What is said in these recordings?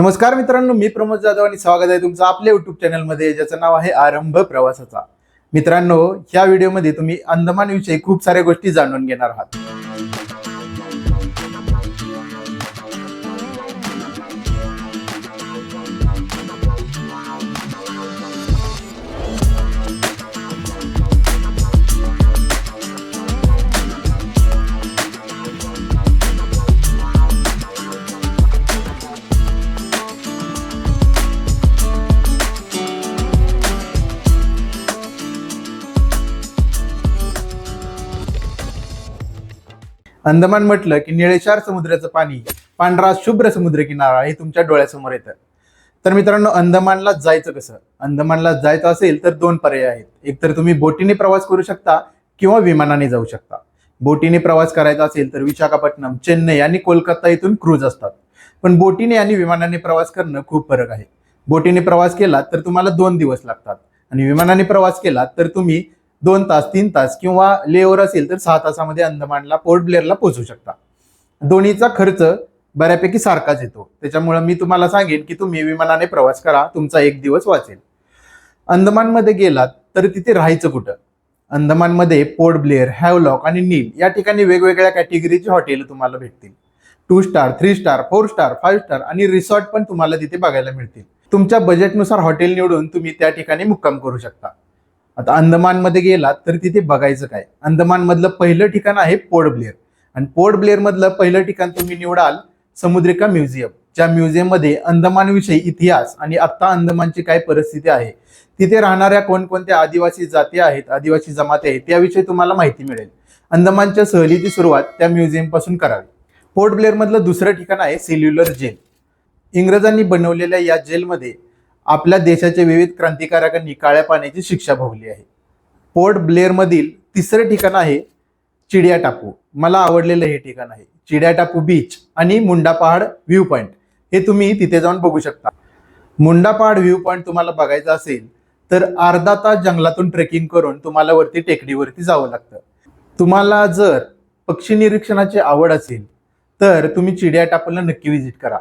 नमस्कार मित्रांनो मी प्रमोद जाधव आणि स्वागत आहे तुमचं आपल्या युट्यूब चॅनलमध्ये ज्याचं नाव आहे आरंभ प्रवासाचा. मित्रांनो ह्या व्हिडिओमध्ये तुम्ही अंदमान विषयी खूप साऱ्या गोष्टी जाणून घेणार आहात. अंदमान म्हटलं की निळेशार समुद्राचं पाणी पांढरा शुभ्र समुद्र किनारा हे तुमच्या डोळ्यासमोर येतं. तर मित्रांनो अंदमानला जायचं कसं? अंदमानला जायचं असेल तर दोन पर्याय आहेत. एक तर तुम्ही बोटीने प्रवास करू शकता किंवा विमानाने जाऊ शकता. बोटीने प्रवास करायचा असेल तर विशाखापट्टणम चेन्नई आणि कोलकाता इथून क्रूज असतात. पण बोटीने आणि विमानाने प्रवास करणं खूप फरक आहे. बोटीने प्रवास केला तर तुम्हाला दोन दिवस लागतात आणि विमानाने प्रवास केला तर तुम्ही दोन तास तीन तास किंवा लेओवर असेल तर सहा तासामध्ये अंदमानला पोर्ट ब्लेअरला पोहोचू शकता. दोन्हीचा खर्च बऱ्यापैकी सारखाच येतो. त्याच्यामुळे मी तुम्हाला सांगेन की तुम्ही विमानाने प्रवास करा तुमचा एक दिवस वाचेल. अंदमानमध्ये गेलात तर तिथे राहायचं कुठं? अंदमानमध्ये पोर्ट ब्लेअर हॅवलॉक आणि नील या ठिकाणी वेगवेगळ्या कॅटेगरीची हॉटेल तुम्हाला भेटतील. Two star three star four star five star आणि रिसॉर्ट पण तुम्हाला तिथे बघायला मिळतील. तुमच्या बजेटनुसार हॉटेल निवडून तुम्ही त्या ठिकाणी मुक्काम करू शकता. आता अंदमानमध्ये गेलात तर तिथे बघायचं काय? अंदमानमधलं पहिलं ठिकाण आहे पोर्ट ब्लेअर. आणि पोर्ट ब्लेअरमधलं पहिलं ठिकाण तुम्ही निवडाल समुद्रिका म्युझियम ज्या म्युझियममध्ये अंदमानविषयी इतिहास आणि आत्ता अंदमानची काय परिस्थिती आहे तिथे राहणाऱ्या कोणकोणत्या आदिवासी जाती आहेत आदिवासी जमाती आहेत त्याविषयी तुम्हाला माहिती मिळेल. अंदमानच्या सहलीची सुरुवात त्या म्युझियमपासून करावी. पोर्ट ब्लेअरमधलं दुसरं ठिकाण आहे सेल्युलर जेल. इंग्रजांनी बनवलेल्या या जेलमध्ये आपल्या देशाच्या विविध क्रांतिकारकांनी काळ्या पाण्याची शिक्षा भोगली आहे. पोर्ट ब्लेअरमधील तिसरं ठिकाण आहे चिडिया टापू. मला आवडलेलं हे ठिकाण आहे. चिडिया टापू बीच आणि मुंडा पहाड व्ह्यू पॉईंट हे तुम्ही तिथे जाऊन बघू शकता. मुंडा पहाड व्ह्यू पॉईंट तुम्हाला बघायचं असेल तर अर्धा तास जंगलातून ट्रेकिंग करून तुम्हाला वरती टेकडीवरती जावं लागतं. तुम्हाला जर पक्षी निरीक्षणाची आवड असेल तर तुम्ही चिडिया टापूला नक्की व्हिजिट करा.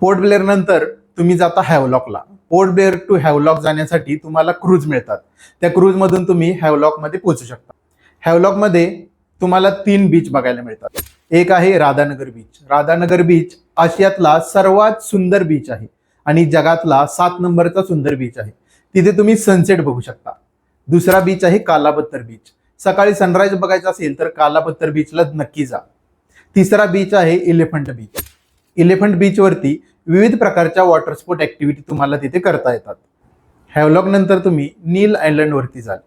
पोर्ट ब्लेअर नंतर तुम्ही जाता हॅवलॉकला पोर्ट ब्लेअर टू हॅवलॉक जाण्यासाठी तुम्हाला क्रूज मिळतात. त्या क्रूजमधून तुम्ही हॅवलॉकमध्ये पोहोचू शकता. हॅवलॉकमध्ये तुम्हाला तीन बीच बघायला मिळतात. एक आहे राधानगर बीच राधानगर बीच आशियातला सर्वात सुंदर बीच आहे आणि जगातला सात नंबरचा सुंदर बीच आहे. तिथे तुम्ही सनसेट बघू शकता. दुसरा बीच आहे कालापत्तर बीच सकाळी सनराईज बघायचा असेल तर कालापत्तर बीचला नक्की जा. तिसरा बीच आहे इलेफंट बीच इलेफंट बीचवरती विविध प्रकारच्या वॉटर स्पोर्ट ॲक्टिव्हिटी तुम्हाला तिथे करता येतात. हॅवलॉक नंतर तुम्ही नील आयलंडवरती जाल.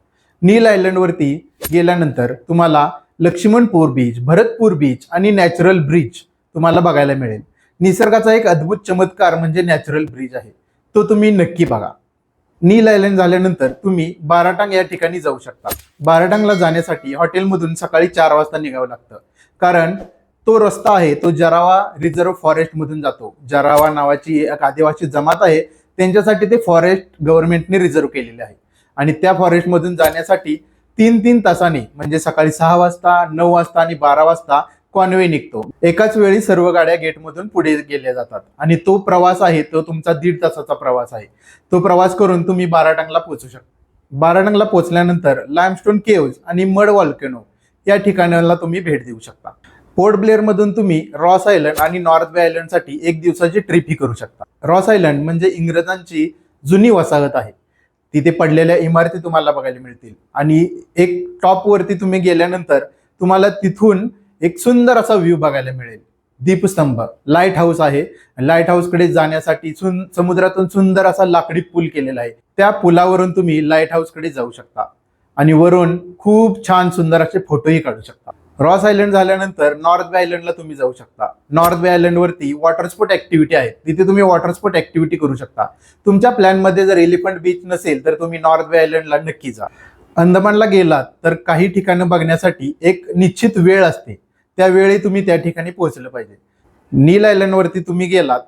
नील आयलंडवरती गेल्यानंतर तुम्हाला लक्ष्मणपूर बीच भरतपूर बीच आणि नॅचरल ब्रिज तुम्हाला बघायला मिळेल. निसर्गाचा एक अद्भुत चमत्कार म्हणजे नॅचरल ब्रिज आहे. तो तुम्ही नक्की बघा. नील आयलंड झाल्यानंतर तुम्ही बाराटांग या ठिकाणी जाऊ शकता. बाराटांगला जाण्यासाठी हॉटेलमधून सकाळी चार वाजता निघावं लागतं. कारण तो रस्ता आहे तो जरावा रिझर्व्ह फॉरेस्ट मधून जातो. जरावा नावाची एक आदिवासी जमात आहे त्यांच्यासाठी ते फॉरेस्ट गव्हर्नमेंटने रिझर्व्ह केलेले आहे. आणि त्या फॉरेस्ट मधून जाण्यासाठी तीन तीन तासांनी म्हणजे सकाळी सहा वाजता नऊ वाजता आणि बारा वाजता कॉन्वे निघतो. एकाच वेळी सर्व गाड्या गेटमधून पुढे गेल्या जातात. आणि तो प्रवास आहे तो तुमचा दीड तासाचा प्रवास आहे. तो प्रवास करून तुम्ही बाराटंगला पोहोचू शकता बाराटंगला पोहोचल्यानंतर लाईमस्टोन केव्ज आणि मड वॉल्केनो या ठिकाणाला तुम्ही भेट देऊ शकता. पोर्ट ब्लेअर मधून तुम्ही रॉस आयलंड आणि नॉर्थ बे आयलंडसाठी एक दिवसाची ट्रिप ही करू शकता. रॉस आयलंड म्हणजे इंग्रजांची जुनी वसाहत आहे. तिथे पडलेल्या इमारती तुम्हाला बघायला मिळतील. आणि एक टॉप वरती तुम्ही गेल्यानंतर तुम्हाला तिथून एक सुंदर असा व्ह्यू बघायला मिळेल. दीपस्तंभ लाइट हाऊस आहे. लाइट हाऊसकडे जाण्यासाठी सुन समुद्रातून सुंदर असा लाकडी पूल केलेला आहे. त्या पुलावरून तुम्ही लाइट हाऊसकडे जाऊ शकता. आणि वरून खूप छान सुंदर असे फोटोही काढू शकता. रॉस आयलंड झाल्यानंतर नॉर्थ बे आयलंडला तुम्ही जाऊ शकता. नॉर्थ बे आयलंडवरती वॉटर स्पोर्ट ऍक्टिव्हिटी आहे. तिथे तुम्ही वॉटर स्पोर्ट ऍक्टिव्हिटी करू शकता. तुमच्या प्लॅनमध्ये जर एलिफंट बीच नसेल तर तुम्ही नॉर्थ बे आयलंडला नक्की जा. अंदमानला गेलात तर काही ठिकाणं बघण्यासाठी एक निश्चित वेळ असते. त्यावेळी तुम्ही त्या ठिकाणी पोहोचलं पाहिजे. नील आयलंडवरती तुम्ही गेलात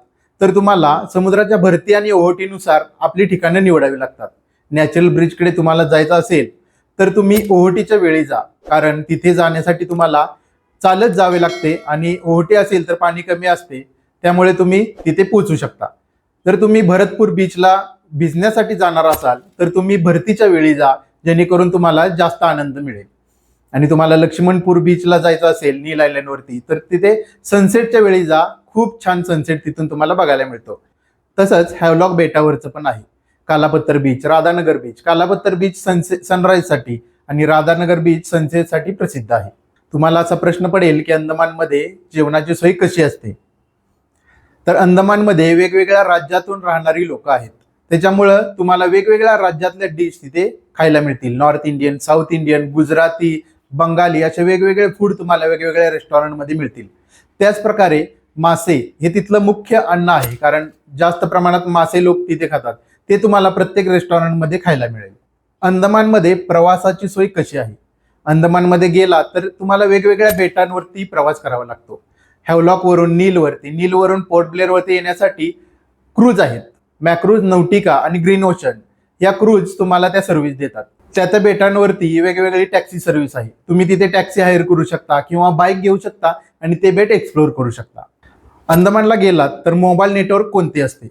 तर तुम्हाला समुद्राच्या भरती आणि ओहोटीनुसार आपली ठिकाणं निवडावी लागतात. नॅचरल ब्रिजकडे तुम्हाला जायचं असेल तर तुम्ही ओहोटीच्या वेळी जा. कारण तिथे जाण्यासाठी तुम्हाला चालत जावे लागते आणि ओहोटी असेल तर पाणी कमी असते. त्यामुळे तुम्ही तिथे पोहोचू शकता. जर तुम्ही भरतपूर बीचला भिजण्यासाठी जाणार असाल तर तुम्ही भरतीच्या वेळी जा जेणेकरून तुम्हाला जास्त आनंद मिळेल. आणि तुम्हाला लक्ष्मणपूर बीचला जायचं असेल नील आयलंडवरती तर तिथे सनसेटच्या वेळी जा. खूप छान सनसेट तिथून तुम्हाला बघायला मिळतो. तसंच हॅवलॉक बेटावरचं पण आहे. Kalapathar beach Radhanagar beach. Kalapathar beach सनसे सनराईजसाठी आणि राधानगर बीच सनसेटसाठी प्रसिद्ध आहे. तुम्हाला असा प्रश्न पडेल की अंदमानमध्ये जेवणाची सोय कशी असते? तर अंदमानमध्ये वेगवेगळ्या राज्यातून राहणारी लोक आहेत. त्याच्यामुळं तुम्हाला वेगवेगळ्या राज्यातल्या डिश तिथे खायला मिळतील. North Indian south Indian Gujarati Bengali असे वेगवेगळे फूड तुम्हाला वेगवेगळ्या रेस्टॉरंटमध्ये मिळतील. त्याच प्रकारे मासे हे तिथलं मुख्य अन्न आहे. कारण जास्त प्रमाणात मासे लोक तिथे खातात. ते तुम्हाला प्रत्येक रेस्टॉरंटमध्ये खायला मिळेल. अंदमानमध्ये प्रवासाची सोय कशी आहे? अंदमानमध्ये गेला तर तुम्हाला वेगवेगळ्या बेटांवरती प्रवास करावा लागतो. हॅवलॉकवरून नीलवरती नीलवरून पोर्ट ब्लेअरवरती येण्यासाठी क्रूज आहेत. मॅक्रूज नौटिका आणि ग्रीन ओशन या क्रूज तुम्हाला त्या सर्व्हिस देतात. त्या त्या बेटांवरती वेगवेगळी टॅक्सी सर्व्हिस आहे. तुम्ही तिथे टॅक्सी हायर करू शकता किंवा बाईक घेऊ शकता आणि ते बेट एक्सप्लोर करू शकता. अंदमानला गेलात तर मोबाईल नेटवर्क कोणते असते?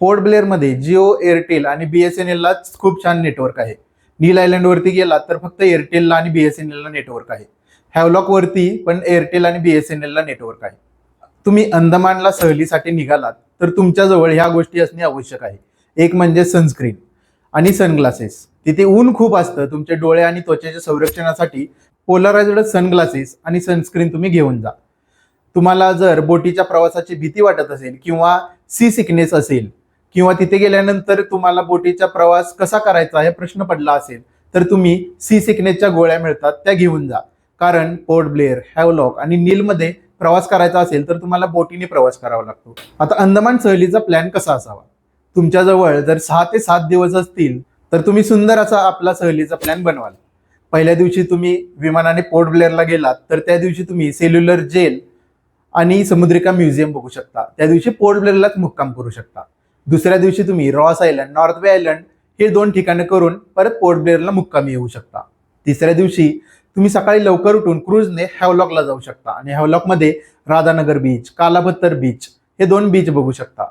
पोर्ट ब्लेअरमध्ये जिओ एअरटेल आणि बी एस एन एललाच खूप छान नेटवर्क आहे. नील आयलंडवरती गेलात तर फक्त एअरटेलला आणि बी एस एन एलला नेटवर्क आहे. हॅवलॉकवरती पण एअरटेल आणि बी एस एन एलला नेटवर्क आहे. तुम्ही अंदमानला सहलीसाठी निघालात तर तुमच्याजवळ ह्या गोष्टी असणे आवश्यक आहे. एक म्हणजे सनस्क्रीन आणि सनग्लासेस तिथे ऊन खूप असतं तुमचे डोळे आणि त्वचेच्या संरक्षणासाठी पोलरायझड सनग्लासेस आणि सनस्क्रीन तुम्ही घेऊन जा. तुम्हाला जर बोटीच्या प्रवासाची भीती वाटत असेल किंवा सी सिकनेस असेल किंवा तिथे गेल्यानंतर तुम्हाला बोटीचा प्रवास कसा करायचा हे प्रश्न पडला असेल तर तुम्ही सी सिकनेसच्या गोळ्या मिळतात त्या घेऊन जा. कारण पोर्ट ब्लेअर हॅवलॉक आणि नीलमध्ये प्रवास करायचा असेल तर तुम्हाला बोटीने प्रवास करावा लागतो. आता अंदमान सहलीचा प्लॅन कसा असावा? तुमच्याजवळ जर सहा ते सात दिवस असतील तर तुम्ही सुंदर असा आपला सहलीचा प्लॅन बनवाल. पहिल्या दिवशी तुम्ही विमानाने पोर्ट ब्लेअरला गेलात तर त्या दिवशी तुम्ही सेल्युलर जेल आणि समुद्रिका म्युझियम बघू शकता. त्या दिवशी पोर्ट ब्लेअरलाच मुक्काम करू शकता. दुसऱ्या दिवशी तुम्ही Ross Island North Bay Island हे दोन ठिकाणं करून परत पोर्ट ब्लेअरला मुक्कामी येऊ शकता. तिसऱ्या दिवशी तुम्ही सकाळी लवकर उठून क्रूजने हॅवलॉकला जाऊ शकता आणि हॅवलॉकमध्ये राधानगर बीच कालाभत्तर बीच हे दोन बीच बघू शकता.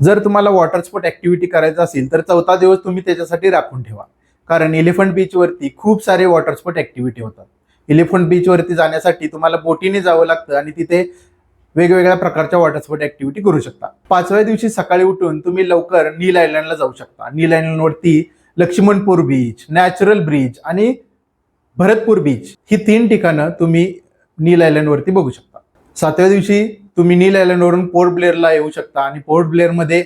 जर तुम्हाला वॉटर स्पोर्ट ऍक्टिव्हिटी करायचं असेल तर चौथा दिवस तुम्ही त्याच्यासाठी राखून ठेवा. कारण एलिफंट बीचवरती खूप सारे वॉटर स्पोर्ट ऍक्टिव्हिटी होतात. एलिफंट बीचवरती जाण्यासाठी तुम्हाला बोटीने जावं लागतं आणि तिथे वेगवेगळ्या प्रकारच्या वॉटर स्पोर्ट ऍक्टिव्हिटी करू शकता. पाचव्या दिवशी सकाळी उठून तुम्ही लवकर नील आयलंडला जाऊ शकता. नील आयलंडवरती लक्ष्मणपूर बीच नॅचरल ब्रिज आणि भरतपूर बीच ही तीन ठिकाणं तुम्ही नील आयलंडवरती बघू शकता. सातव्या दिवशी तुम्ही नील आयलंडवरून पोर्ट ब्लेअरला येऊ शकता आणि पोर्ट ब्लेअरमध्ये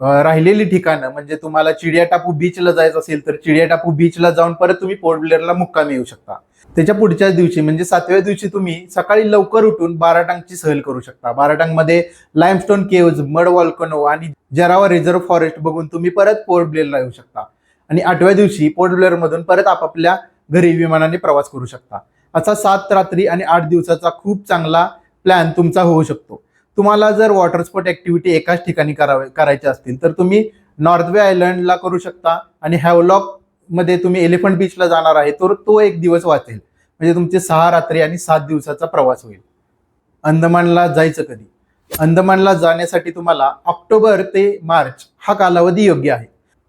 राहिलेली ठिकाणं म्हणजे तुम्हाला चिडिया टापू बीचला जायचं असेल तर चिडिया टापू बीचला जाऊन परत तुम्ही पोर्ट ब्लेअरला मुक्काम येऊ शकता. त्याच्या पुढच्याच दिवशी म्हणजे सातव्या दिवशी तुम्ही सकाळी लवकर उठून बाराटांगची सहल करू शकता. बाराटांगमध्ये लाईमस्टोन केव्ज मड वॉल्कनो आणि जरावा रिझर्व्ह फॉरेस्ट बघून तुम्ही परत पोर्ट ब्लेअरला येऊ शकता. आणि आठव्या दिवशी पोर्ट ब्लेअरमधून परत आपापल्या घरी विमानाने प्रवास करू शकता. असा सात रात्री आणि आठ दिवसाचा खूप चांगला प्लॅन तुमचा होऊ शकतो. तुम्हाला जर वॉटर स्पोर्ट ऍक्टिव्हिटी एकाच ठिकाणी करावे करायच्या असतील तर तुम्ही नॉर्थवे आयलंडला करू शकता आणि हॅवलॉक मध्ये तुम्ही एलिफंट बीचला जाणार आहे तर तो एक दिवस वाचेल. म्हणजे तुमचे सहा रात्री आणि सात दिवसाचा प्रवास होईल. अंदमानला जायचं कधी? अंदमानला जाण्यासाठी तुम्हाला ऑक्टोबर ते मार्च हा कालावधी योग्य आहे.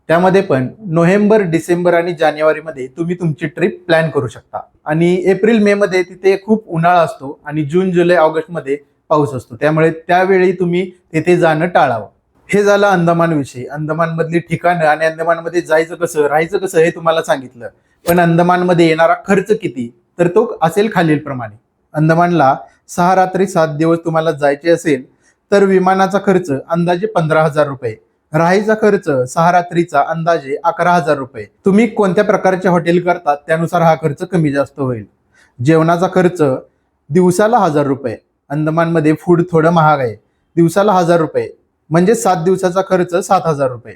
त्यामध्ये पण नोव्हेंबर डिसेंबर आणि जानेवारीमध्ये तुम्ही तुमची ट्रिप प्लॅन करू शकता. आणि एप्रिल मे मध्ये तिथे खूप उन्हाळा असतो आणि जून जुलै ऑगस्टमध्ये पाऊस असतो. त्यामुळे त्यावेळी तुम्ही तिथे जाणं टाळावं. हे झालं अंदमान विषयी अंदमानमधली ठिकाणं आणि अंदमानमध्ये जायचं कसं राहायचं कसं हे तुम्हाला सांगितलं. पण अंदमानमध्ये येणारा खर्च किती? तर तो असेल खालीलप्रमाणे. अंदमानला सहा रात्री सात दिवस तुम्हाला जायचे असेल तर विमानाचा खर्च अंदाजे पंधरा हजार रुपये. राहायचा खर्च सहा रात्रीचा अंदाजे अकरा हजार रुपये. तुम्ही कोणत्या प्रकारचे हॉटेल करतात त्यानुसार हा खर्च कमी जास्त होईल. जेवणाचा खर्च दिवसाला हजार रुपये. अंदमानमध्ये फूड थोडं महाग आहे. दिवसाला हजार रुपये. म्हणजे सात दिवसाचा खर्च सात हजार रुपये.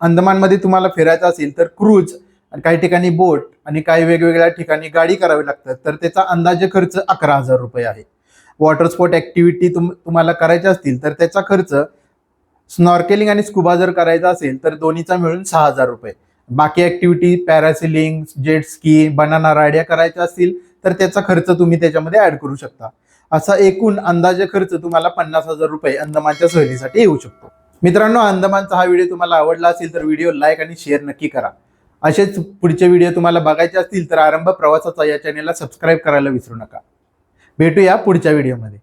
अंदमानमध्ये तुम्हाला फिरायचं असेल तर क्रूज आणि काही ठिकाणी बोट आणि काही वेगवेगळ्या ठिकाणी गाडी करावी लागतात तर त्याचा अंदाजे खर्च अकरा हजार रुपये आहे. वॉटर स्पोर्ट ऍक्टिव्हिटी तुम तुम्हाला करायच्या असतील तर त्याचा खर्च स्नॉर्केलिंग आणि स्कुबा जर करायचा असेल तर दोन्हीचा मिळून सहा हजार रुपये. बाकी activity parasailing jet ski banana ride करायच्या असतील तर त्याचा खर्च तुम्ही त्याच्यामध्ये ऍड करू शकता. असा एकूण अंदाजे खर्च तुम्हाला पन्नास हजार रुपये अंदमानच्या सहलीसाठी येऊ शकतो. मित्रांनो अंदमानचा हा व्हिडिओ तुम्हाला आवडला असेल तर व्हिडिओ लाईक आणि शेअर नक्की करा. असेच पुढचे व्हिडिओ तुम्हाला बघायचे असतील तर आरंभ प्रवासाचा या चॅनेलला सबस्क्राईब करायला विसरू नका. भेटूया पुढच्या व्हिडिओमध्ये.